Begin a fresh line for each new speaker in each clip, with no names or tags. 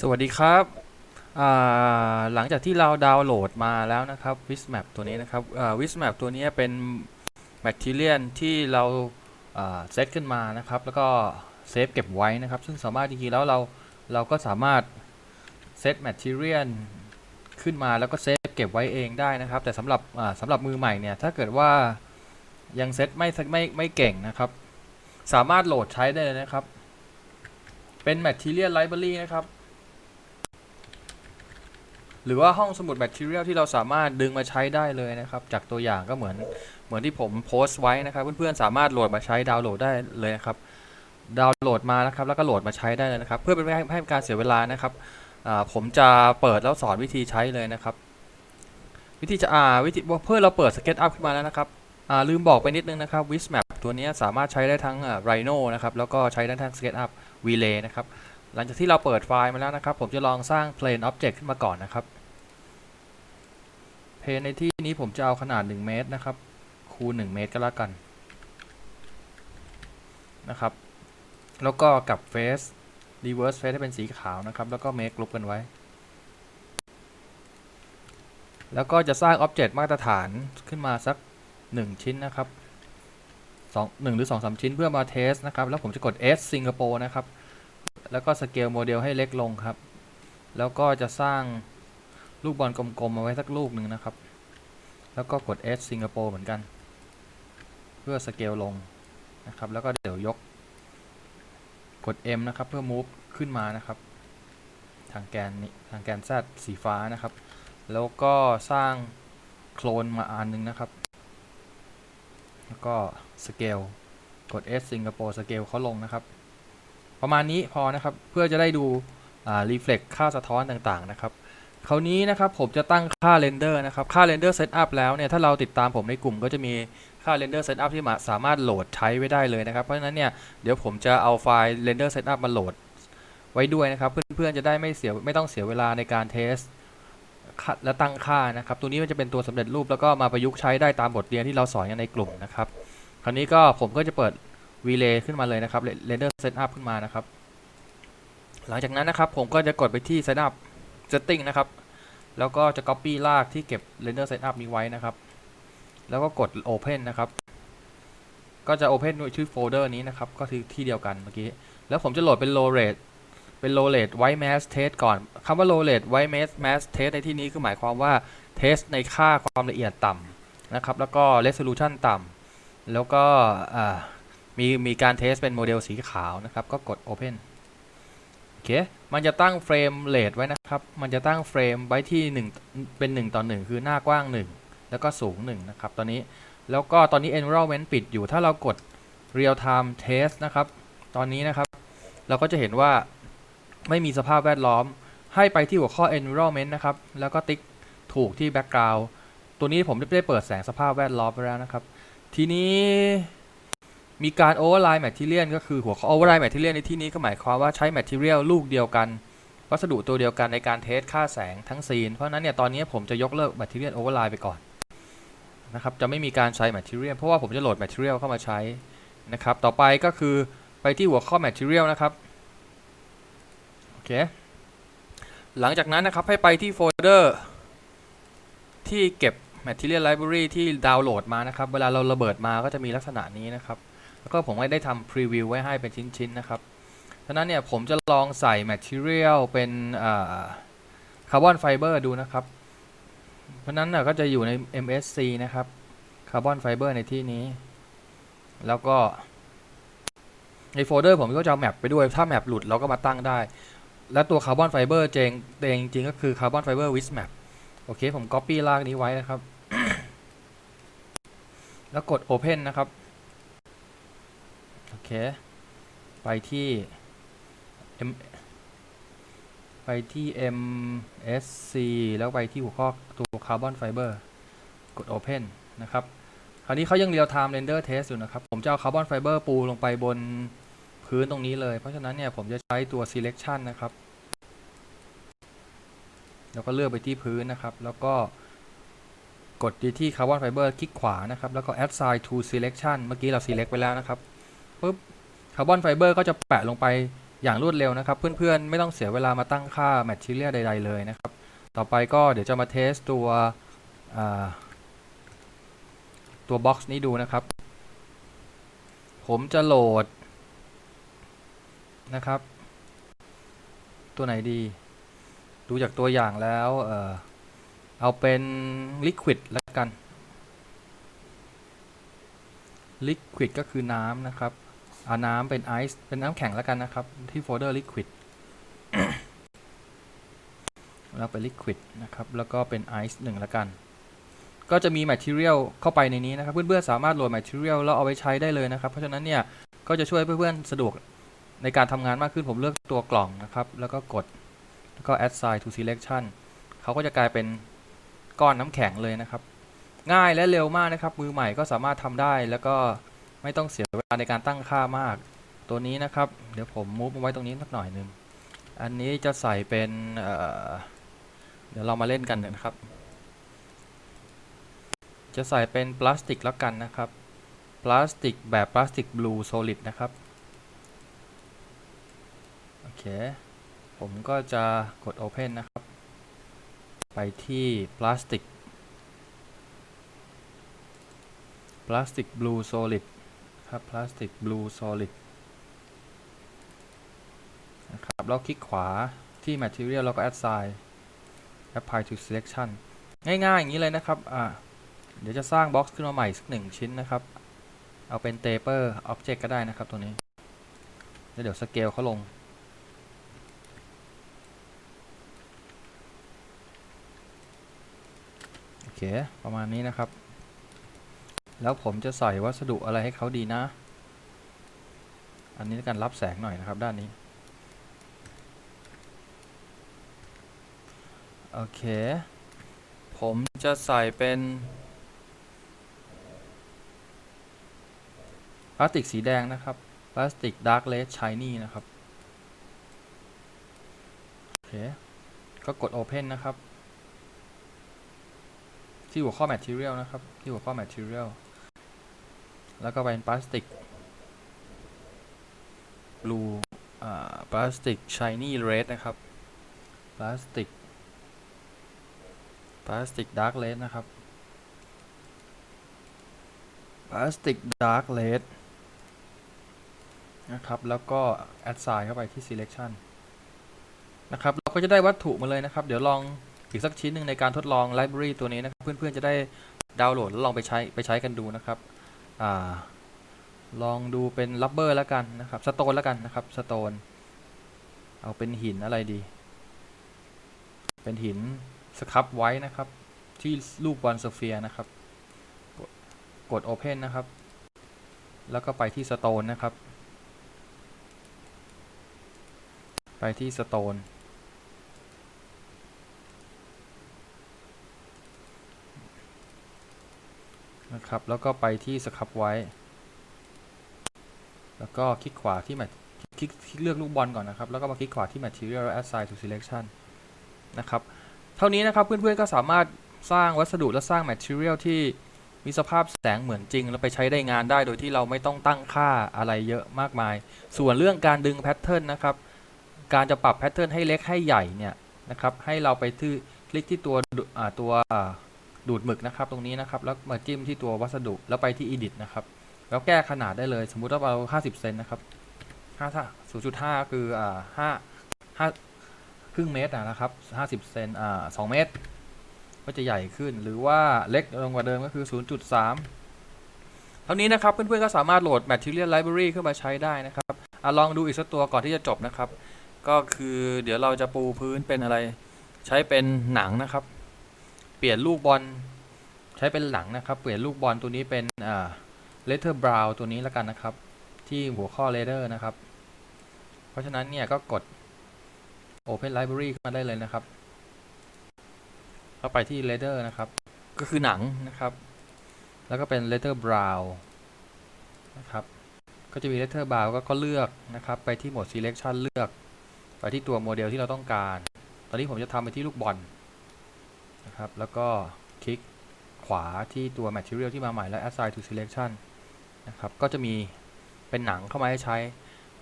สวัสดีครับ หลังจากที่เราดาวน์โหลดมาแล้วนะครับ Wismap ตัวนี้นะครับ Wismap ตัวนี้เป็น Material ที่เราเซตขึ้นมานะครับ แล้วก็เซฟเก็บไว้นะครับ ซึ่งสามารถจริงๆแล้วเราเราก็สามารถเซต Material ขึ้นมาแล้วก็เซฟเก็บไว้เองได้นะครับ แต่สำหรับอ่าสำหรับมือใหม่เนี่ย ถ้าเกิดว่ายังเซตไม่ไม่ไม่เก่งนะครับ สามารถโหลดใช้ได้เลยนะครับ เป็น Material Library นะครับ หรือว่าห้องสมุดแบ t ทีเรียลที่เราสามารถดึงมาใช้ได้เลยนะครับ จากตัวอย่างก็เหมือนเหมือนที่ผมโพสต์ไว้นะครับ เพื่อนๆสามารถโหลดมาใช้ดาวน์โหลดได้เลยนะครับดาวน์โหลดมานะครับแล้วก็โหลดมาใช้ได้เลยนะครับ เพื่อเป็นไม่ให้ให้การเสียเวลานะครับผมจะเปิดแล้วสอนวิธีใช้เลยนะครับ วิธีจะอ่าวิธีเพื่อเราเปิดสเก็ตอัพขึ้นมาแล้วนะครับลืมบอกไปนิดนึงนะครับ Wismap ตัวนี้สามารถใช้ได้ทั้ง Rhino นะครับแล้วก็ใช้ได้ทั้ง SketchUp Relay นะครับหลังจากที่เราเปิดไฟล์มาแล้วนะครับ ผมจะลองสร้าง Plane Object ขึ้นมาก่อนนะครับ เพในที่นี้ผมจะเอาขนาด 1 เมตรนะครับ คูณ 1 เมตรก็แล้วกันนะครับ แล้วก็กลับ Face Reverse Face ให้เป็นสีขาวนะครับ แล้วก็ Make ลบกันไว้ แล้วก็จะสร้าง Object มาตรฐานขึ้นมาสัก 1 ชิ้นนะครับสองหรือ2อสชิ้นเพื่อมาเทสนะครับ แล้วผมจะกด S สิงคโปร์นะครับ แล้วก็สเกลโมเดลให้เล็กลงครับ แล้วก็จะสร้าง ลูกบอลกลมๆมาไว้สักลูกหนึ่งนะครับ แล้วก็กด S สิงคโปร์เหมือนกัน เพื่อสเกลลงนะครับ แล้วก็เดี๋ยวยก กด M นะครับ เพื่อ move ขึ้นมานะครับ ทางแกนนี้ทางแกน Z สีฟ้านะครับ แล้วก็สร้างโคลนมาอันหนึงนะครับ แล้วก็สเกลกด S สิงคโปร์สเกลเขาลงนะครับ ประมาณนี้พอนะครับ เพื่อจะได้ดูอ่า reflect ค่าสะท้อนต่างๆนะครับ คราวนี้นะครับผมจะตั้งค่า render นะครับ ค่า render setup แล้วเนี่ย ถ้าเราติดตามผมในกลุ่มก็จะมีค่า render setup ที่สามารถโหลดใช้ไว้ได้เลยนะครับ เพราะฉะนั้นเนี่ย เดี๋ยวผมจะเอาไฟล์ render setup มาโหลดไว้ด้วยนะครับ เพื่อนๆจะได้ไม่เสียไม่ต้องเสียเวลาในการเทสและตั้งค่านะครับ ตัวนี้มันจะเป็นตัวสำเร็จรูปแล้วก็มาประยุกต์ใช้ได้ตามบทเรียนที่เราสอนกันในกลุ่มนะครับ คราวนี้ก็ผมก็จะเปิด relay ขึ้นมาเลยนะครับ render setup ขึ้นมานะครับ หลังจากนั้นนะครับผมก็จะกดไปที่ setup setting นะครับ แล้วก็จะ copy ลากที่เก็บ render setup นี้ไว้นะครับ แล้วก็กด open นะครับ ก็จะ open ด้วยชื่อโฟลเดอร์นี้นะครับ ก็คือที่เดียวกันเมื่อกี้ แล้วผมจะโหลดเป็น low rate เป็น low rate white mask test ก่อนคำว่า low rate white mask mask test ในที่นี้คือหมายความว่า test ในค่าความละเอียดต่ำนะครับ แล้วก็ resolution ต่ำแล้วก็มีมีการเทสเป็นโมเดลสีขาวนะครับ ก็กด Open โอเค มันจะตั้งเฟรมเรทไว้นะครับ มันจะตั้งเฟรมไว้ที่ 1 เป็น 1 ต่อ 1 คือหน้ากว้าง 1 แล้วก็สูง 1 นะครับ ตอนนี้ แล้วก็ตอนนี้ environment ปิดอยู่ ถ้าเรากด real time test นะครับ ตอนนี้นะครับ เราก็จะเห็นว่าไม่มีสภาพแวดล้อม ให้ไปที่หัวข้อ environment นะครับ แล้วก็ติ๊กถูกที่ background ตัวนี้ผมได้เปิดแสงสภาพแวดล้อมไปแล้วนะครับ ทีนี้ มีการ override material ก็คือหัวข้อ override material ในที่นี้ก็หมายความว่าใช้ material ลูกเดียวกัน วัสดุตัวเดียวกันในการเทสค่าแสงทั้งซีน เพราะนั้นเนี่ยตอนนี้ผมจะยกเลิก material override ไปก่อนนะครับจะไม่มีการใช้ material เพราะว่าผมจะโหลด material เข้ามาใช้นะครับต่อไปก็คือไปที่หัวข้อ material นะครับโอเคหลังจากนั้นนะครับให้ไปที่โฟลเดอร์ที่เก็บ material library ที่ดาวน์โหลดมานะครับ เวลาเราระเบิดมาก็จะมีลักษณะนี้นะครับ แล้วก็ผมก็ได้ทำพรีวิวไว้ให้เป็นชิ้นๆนะครับฉะนั้นเนี่ยผมจะลองใส่ material เป็นคาร์บอนไฟเบอร์ดูนะครับ เพราะนั้นน่ะก็จะอยู่ใน MSC นะครับคาร์บอนไฟเบอร์ในที่นี้ แล้วก็ในโฟลเดอร์ผมก็จะเอาแมปไปด้วย ถ้าแมปหลุดเราก็มาตั้งได้ และตัวคาร์บอนไฟเบอร์เจงเองจริงก็คือคาร์บอนไฟเบอร์วิสแมปโอเค ผม Copy ลากนี้ไว้นะครับ แล้วกด Open นะครับ เค ไปที่ M ไปที่ MSC แล้วไปที่หัวข้อตัว Carbon Fiber กด Open นะครับ คราวนี้เขายัง Real Time Render Test อยู่นะครับ ผมจะเอา Carbon Fiber ปูลงไปบนพื้นตรงนี้เลย เพราะฉะนั้นเนี่ยผมจะใช้ตัว Selection นะครับ แล้วก็เลือกไปที่พื้นนะครับ แล้วก็กดที่ Carbon Fiber คลิกขวานะครับ แล้วก็ Assign to Selection เมื่อกี้เรา select ไปแล้วนะครับ ปุ๊บคาร์บอนไฟเบอร์ก็จะแปะลงไปอย่างรวดเร็วนะครับ เพื่อนๆ ไม่ต้องเสียเวลามาตั้งค่า Material ใด ๆ เลยนะครับ ต่อไปก็เดี๋ยวจะมาเทสตัวตัวบ็อกซ์นี้ดูนะครับ ผมจะโหลดนะครับ ตัวไหนดี ดูจากตัวอย่างแล้วเออเอาเป็น Liquid แล้วกัน Liquid ก็คือน้ำนะครับ เอาน้ำเป็นไอซ์เป็นน้ำแข็งแล้วกันนะครับ ที่โฟลเดอร์ Liquid แล้วเป็น Liquid นะครับ แล้วก็เป็นไอซ์หนึ่งแล้วกัน ก็จะมี Material เข้าไปในนี้นะครับ เพื่อนๆสามารถโหลด Material แล้วเอาไปใช้ได้เลยนะครับ เพราะฉะนั้นเนี่ย ก็จะช่วยเพื่อนๆสะดวกในการทำงานมากขึ้นผมเลือกตัวกล่องนะครับ แล้วก็กดแล้วก็ add sign to selection เขาก็จะกลายเป็นก้อนน้ำแข็งเลยนะครับ ง่ายและเร็วมากนะครับ มือใหม่ก็สามารถทำได้แล้วก็ ไม่ต้องเสียเวลาในการตั้งค่ามาก ตัวนี้นะครับ เดี๋ยวผมมูฟมาไว้ตรงนี้สักหน่อยนึง อันนี้จะใส่เป็นเเดี๋ยวเรามาเล่นกันนะครับ จะใส่เป็นพลาสติกแล้วกันนะครับ พลาสติกแบบพลาสติกบลูโซลิดนะครับ โอเค ผมก็จะกด Open นะครับ ไปที่พลาสติกพลาสติกบลูโซลิด ครับพลาสติกบลูโซลิดนะครับแล้วคลิกขวาที่ Material แล้วก็ Add Sign Apply to Selection ง่ายๆ อย่างนี้เลยนะครับอ่าเดี๋ยวจะสร้างบ็อกซ์ขึ้นมาใหม่สักหนึ่งชิ้นนะครับ เอาเป็น Taper Object ก็ได้นะครับตัวนี้แล้วเดี๋ยวสเกลเขาลงโอเค ประมาณนี้นะครับ แล้วผมจะใส่วัสดุอะไรให้เขาดีนะ อันนี้การรับแสงหน่อยนะครับด้านนี้ โอเค ผมจะใส่เป็นพลาสติกสีแดงนะครับ พลาสติกดาร์กเลสชายนี่นะครับ โอเค ก็กด Open นะครับ ที่หัวข้อ Material นะครับ ที่หัวข้อ Material แล้วก็เป็นพลาสติก blue อ่าพลาสติก shiny red นะครับ พลาสติก พลาสติก dark red นะครับ พลาสติก dark red นะครับ แล้วก็ add sign เข้าไปที่ selection นะครับ เราก็จะได้วัตถุมาเลยนะครับ เดี๋ยวลองอีกสักชิ้นหนึ่งในการทดลอง library ตัวนี้นะครับ เพื่อนๆจะได้ดาวน์โหลดแล้วลองไปใช้ไปใช้กันดูนะครับ อ่าลองดูเป็น rubber แล้วกันนะครับ stone แล้วกันนะครับ stone เอาเป็นหินอะไรดี เป็นหินสครับไว้นะครับ ที่รูปวันสเฟียนะครับ กดกด Open นะครับ แล้วก็ไปที่ Stone นะครับ ไปที่ Stone นะครับ แล้วก็ไปที่สครับไว้ แล้วก็คลิกขวาที่แมทคลิกคลิกเลือกลูกบอลก่อนนะครับ แล้วก็มาคลิกขวาที่ Material Assign to Selection นะครับ เท่านี้นะครับเพื่อนๆก็สามารถสร้างวัสดุและสร้าง Material ที่มีสภาพแสงเหมือนจริง แล้วไปใช้ได้งานได้โดยที่เราไม่ต้องตั้งค่าอะไรเยอะมากมาย ส่วนเรื่องการดึงแพทเทิร์นนะครับ การจะปรับแพทเทิร์นให้เล็กให้ใหญ่เนี่ยนะครับ ให้เราไปที่คลิกที่ตัวตัว ดูดหมึกนะครับตรงนี้นะครับแล้วมาจิ้มที่ตัววัสดุแล้วไปที่ Edit นะครับแล้วแก้ขนาดได้เลย สมมุติว่าเรา 50 เซนนะครับ5 0.5 คืออ่า5 5ครึ่งเมตรนะครับ 50 เซนอ่า2เมตร ก็จะใหญ่ขึ้นหรือว่าเล็กลงกว่าเดิมก็คือ 0.3 เท่านี้นะครับเพื่อนๆก็สามารถโหลด Material Library ขึ้นมาใช้ได้นะครับอะลองดูอีกสักตัวก่อนที่จะจบนะครับ ก็คือเดี๋ยวเราจะปูพื้นเป็นอะไร ใช้เป็นหนังนะครับ เปลี่ยนลูกบอลใช้เป็นหลังนะครับ เปลี่ยนลูกบอลตัวนี้เป็นอ่า letter brown ตัวนี้แล้วกันนะครับ ที่หัวข้อ letter นะครับ เพราะฉะนั้นเนี่ยก็กด Open Library มาได้เลยนะครับ เข้าไปที่ letter นะครับ ก็คือหนังนะครับ แล้วก็เป็น letter brown นะครับ ก็จะมี letter brown ก็ก็เลือกนะครับ ไปที่โหมด selection เลือก ไปที่ตัวโมเดลที่เราต้องการ ตอนนี้ผมจะทำไปที่ลูกบอล นะครับ แล้วก็คลิกขวาที่ตัว material ที่มาใหม่แล้ว assign to selection นะครับ ก็จะมีเป็นหนังเข้ามาให้ใช้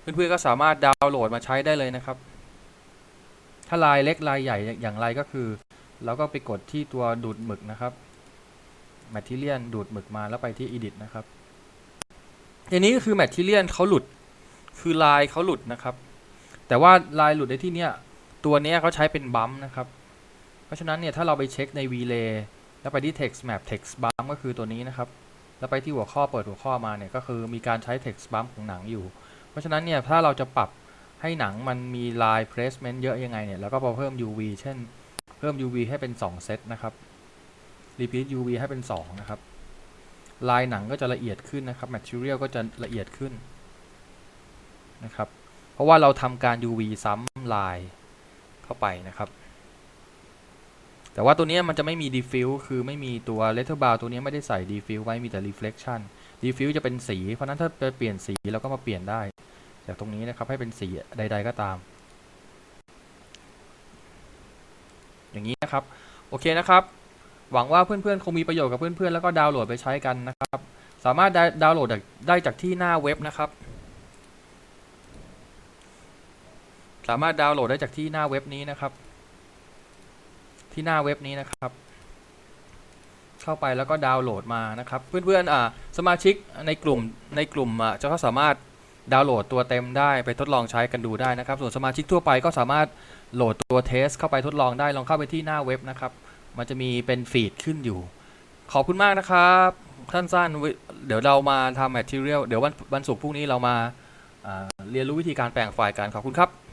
เพื่อนๆก็สามารถดาวน์โหลดมาใช้ได้เลยนะครับ ถ้าลายเล็กลายใหญ่อย่างไรก็คือเราก็ไปกดที่ตัวดูดหมึกนะครับ Material ดูดหมึกมาแล้วไปที่ Edit นะครับอันนี้ก็คือ Material เขาหลุด คือลายเขาหลุดนะครับ แต่ว่าลายหลุดในที่เนี้ยตัวนี้เขาใช้เป็นบัมนะครับ เพราะฉะนั้นเนี่ยถ้าเราไปเช็คใน VLay แล้วไปที่ text map text bump ก็คือตัวนี้นะครับ แล้วไปที่หัวข้อเปิดหัวข้อมาเนี่ยก็คือมีการใช้ text bump ของหนังอยู่ เพราะฉะนั้นเนี่ยถ้าเราจะปรับให้หนังมันมีลาย placement เยอะยังไงเนี่ยเราก็มาเพิ่ม UV เช่น เพิ่ม UV ให้เป็น 2 เซตนะครับ repeat UV ให้เป็น 2 นะครับ ลายหนังก็จะละเอียดขึ้นนะครับ material ก็จะละเอียดขึ้นนะครับ เพราะว่าเราทำการ UV ซ้ำลายเข้าไปนะครับ แต่ว่าตัวนี้มันจะไม่มี diffuse คือไม่มีตัว letter bar ตัวนี้ไม่ได้ใส่ diffuse ไว้มีแต่ reflection diffuse จะเป็นสี เพราะนั้นถ้าจะเปลี่ยนสีเราก็มาเปลี่ยนได้ จากตรงนี้นะครับให้เป็นสีใด ๆ ก็ตาม อย่างนี้นะครับ โอเคนะครับ หวังว่าเพื่อนๆ คงมีประโยชน์กับเพื่อนๆ แล้วก็ดาวน์โหลดไปใช้กันนะครับ สามารถดาวน์โหลดได้จากที่หน้าเว็บนะครับ สามารถดาวน์โหลดได้จากที่หน้าเว็บนี้นะครับ ที่หน้าเว็บนี้นะครับ เข้าไปแล้วก็ดาวน์โหลดมานะครับ เพื่อนๆอ่าสมาชิกในกลุ่มในกลุ่มอะจะก็สามารถดาวน์โหลดตัวเต็มได้ไปทดลองใช้กันดูได้นะครับ ส่วนสมาชิกทั่วไปก็สามารถโหลดตัวเทส เข้าไปทดลองได้ลองเข้าไปที่หน้าเว็บนะครับ มันจะมีเป็นฟีดขึ้นอยู่ ขอบคุณมากนะครับสั้นๆเว้ยเดี๋ยวเรามาทำ material เดี๋ยววันวันศุกร์พรุ่งนี้เรามาาเรียนรู้วิธีการแปลงไฟล์กันขอบคุณครับ